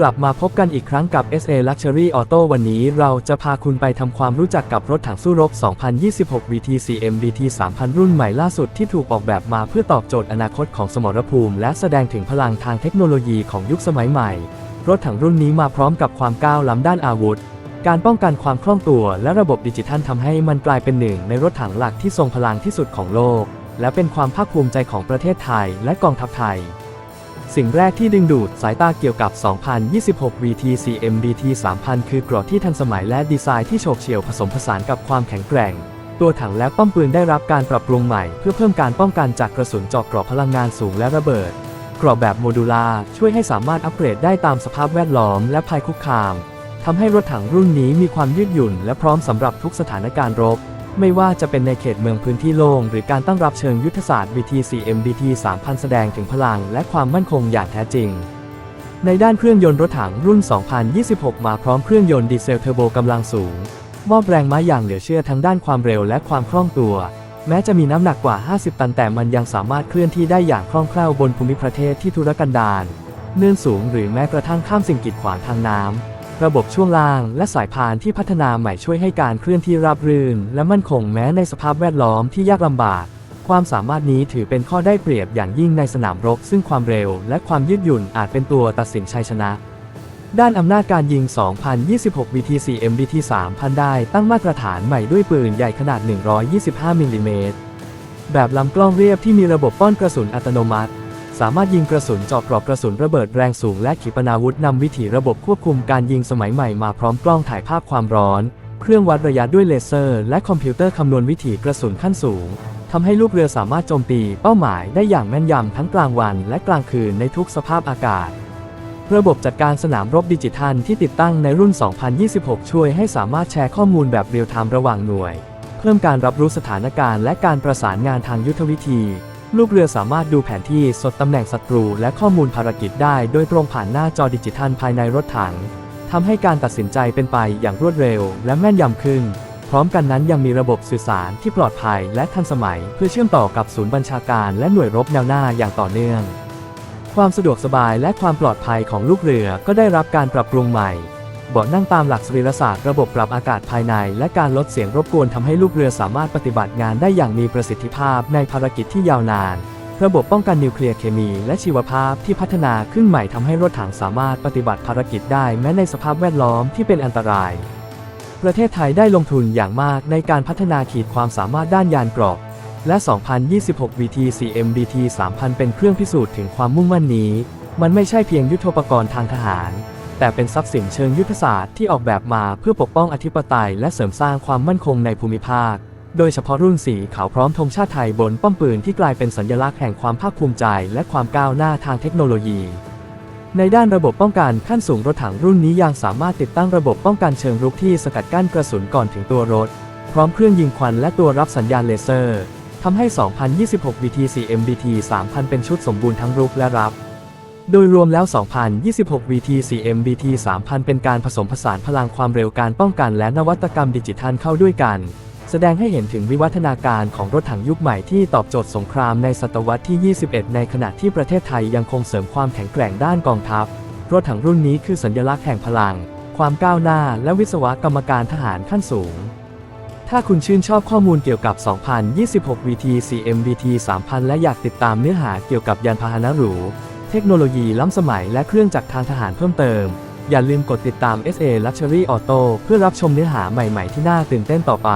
กลับมาพบกันอีกครั้งกับ SA Luxury Auto วันนี้เราจะพาคุณไปทำความรู้จักกับรถถังสู้รบ 2026 VT4M VT 3000 รุ่นใหม่ล่าสุดที่ถูกออกแบบมาเพื่อตอบโจทย์อนาคตของสมรภูมิ และแสดงถึงพลังทางเทคโนโลยีของยุคสมัยใหม่ รถถังรุ่นนี้มาพร้อมกับความก้าวล้ำด้านอาวุธ การป้องกันความคล่องตัว และระบบดิจิทัลทำให้มันกลายเป็นหนึ่ง ในรถถังหลักที่ทรงพลังที่สุดของโลก และเป็นความภาคภูมิใจของประเทศไทย และกองทัพไทย สิ่งแรกที่ดึงดูดสายตาเกี่ยวกับ 2026 VT4M VT 3000 คือเกราะที่ทันสมัยและดีไซน์ที่โฉบเฉี่ยวผสมผสานกับความแข็งแกร่ง ตัวถังและป้อมปืนได้รับการปรับปรุงใหม่ เพื่อเพิ่มการป้องกันจากกระสุนเจาะเกราะพลังงานสูงและระเบิดเกราะแบบโมดูลาร์ช่วยให้สามารถอัปเกรดได้ตามสภาพแวดล้อมและภัยคุกคามทำให้รถถังรุ่นนี้มีความยืดหยุ่นและพร้อมสำหรับทุกสถานการณ์รบ ไม่ว่าจะเป็นในเขตเมืองพื้นที่โล่งหรือการตั้งรับเชิงยุทธศาสตร์ BT4M BT 3000 แสดงถึงพลังและความมั่นคงอย่างแท้จริง ในด้านเครื่องยนต์รถถังรุ่น 2026 มาพร้อมเครื่องยนต์ดีเซลเทอร์โบกำลังสูง มอบแรงม้าอย่างเหลือเชื่อทั้งด้านความเร็วและความคล่องตัว แม้จะมีน้ำหนักกว่า 50 ตันแต่มันยังสามารถเคลื่อนที่ได้อย่างคล่องแคล่วบนภูมิประเทศที่ทุรกันดารเนื่อนสูงหรือแม้กระทั่งข้ามสิ่งกีดขวางทางน้ำ ระบบช่วงล่างและสายพานที่พัฒนาใหม่ช่วยให้การเคลื่อนที่ราบรื่น และมั่นคงแม้ในสภาพแวดล้อมที่ยากลำบาก ความสามารถนี้ถือเป็นข้อได้เปรียบอย่างยิ่งในสนามรบ ซึ่งความเร็วและความยืดหยุ่นอาจเป็นตัวตัดสินชัยชนะ ด้านอำนาจการยิง 2026 BT4M BT3000 ได้ตั้งมาตรฐานใหม่ด้วยปืนใหญ่ขนาด 125 มิลลิเมตรแบบลำกล้องเรียบที่มีระบบป้อนกระสุนอัตโนมัติ สามารถยิงกระสุนเจาะกรอบกระสุนระเบิดแรงสูงและขีปนาวุธนำวิถีระบบควบคุมการยิงสมัยใหม่มาพร้อมกล้องถ่ายภาพความร้อน เครื่องวัดระยะด้วยเลเซอร์ และคอมพิวเตอร์คำนวณวิถีกระสุนขั้นสูงทำให้ลูกเรือสามารถโจมตีเป้าหมายได้อย่างแม่นยำทั้งกลางวันและกลางคืนในทุกสภาพอากาศ ระบบจัดการสนามรบดิจิทัลที่ติดตั้งในรุ่น 2026 ช่วยให้สามารถแชร์ข้อมูลแบบเรียลไทม์ระหว่างหน่วย เพิ่มการรับรู้สถานการณ์และการประสานงานทางยุทธวิธี ลูกเรือสามารถดูแผนที่สดตำแหน่งศัตรูและข้อมูลภารกิจได้โดยตรงผ่านหน้าจอดิจิทัลภายในรถถังทำให้การตัดสินใจเป็นไปอย่างรวดเร็วและแม่นยำขึ้น พร้อมกันนั้นยังมีระบบสื่อสารที่ปลอดภัยและทันสมัย เพื่อเชื่อมต่อกับศูนย์บัญชาการและหน่วยรบแนวหน้าอย่างต่อเนื่อง ความสะดวกสบายและความปลอดภัยของลูกเรือก็ได้รับการปรับปรุงใหม่ เบาะนั่งตามหลักสรีรศาสตร์ระบบปรับอากาศภายใน และการลดเสียงรบกวนทำให้ลูกเรือสามารถปฏิบัติงานได้อย่างมีประสิทธิภาพในภารกิจที่ยาวนาน ระบบป้องกันนิวเคลียร์เคมี และชีวภาพที่พัฒนาขึ้นใหม่ทำให้รถถังสามารถปฏิบัติภารกิจได้แม้ในสภาพแวดล้อมที่เป็นอันตราย ประเทศไทยได้ลงทุนอย่างมากในการพัฒนาขีดความสามารถด้านยานเกราะและ 2026 VT4M BT3000 เป็นเครื่องพิสูจน์ถึงความมุ่งมั่นนี้ มันไม่ใช่เพียงยุทโธปกรณ์ทางทหาร แต่เป็นทรัพย์สินเชิงยุทธศาสตร์ที่ออกแบบมาเพื่อปกป้องอธิปไตยและเสริมสร้างความมั่นคงในภูมิภาค โดยเฉพาะรุ่นสีขาวพร้อมธงชาติไทยบนป้อมปืนที่กลายเป็นสัญลักษณ์แห่งความภาคภูมิใจ และความก้าวหน้าทางเทคโนโลยี ในด้านระบบป้องกันขั้นสูงรถถังรุ่นนี้ยังสามารถติดตั้งระบบป้องกันเชิงรุกที่สกัดกั้นกระสุนก่อนถึงตัวรถ พร้อมเครื่องยิงควันและตัวรับสัญญาณเลเซอร์ทำให้ 2026 VT4M BT3000 เป็นชุดสมบูรณ์ทั้งรุกและรับ โดยรวมแล้ว 2026 VT4M BT3000 เป็นการผสมผสานพลังความเร็วการป้องกันและนวัตกรรมดิจิทัลเข้าด้วยกัน แสดงให้เห็นถึงวิวัฒนาการของรถถังยุคใหม่ที่ตอบโจทย์สงครามในศตวรรษที่ 21 ในขณะที่ประเทศไทยยังคงเสริมความแข็งแกร่งด้านกองทัพ รถถังรุ่นนี้คือสัญลักษณ์แห่งพลัง ความก้าวหน้า และวิศวกรรมการทหารขั้นสูงถ้าคุณชื่นชอบข้อมูลเกี่ยวกับ 2026 VT4M VT3000 และอยากติดตามเนื้อหาเกี่ยวกับยานพาหนะหรู เทคโนโลยีล้ำสมัยและเครื่องจักรทางทหารเพิ่มเติม อย่าลืมกดติดตาม SA Luxury Auto เพื่อรับชมเนื้อหาใหม่ๆที่น่าตื่นเต้นต่อไป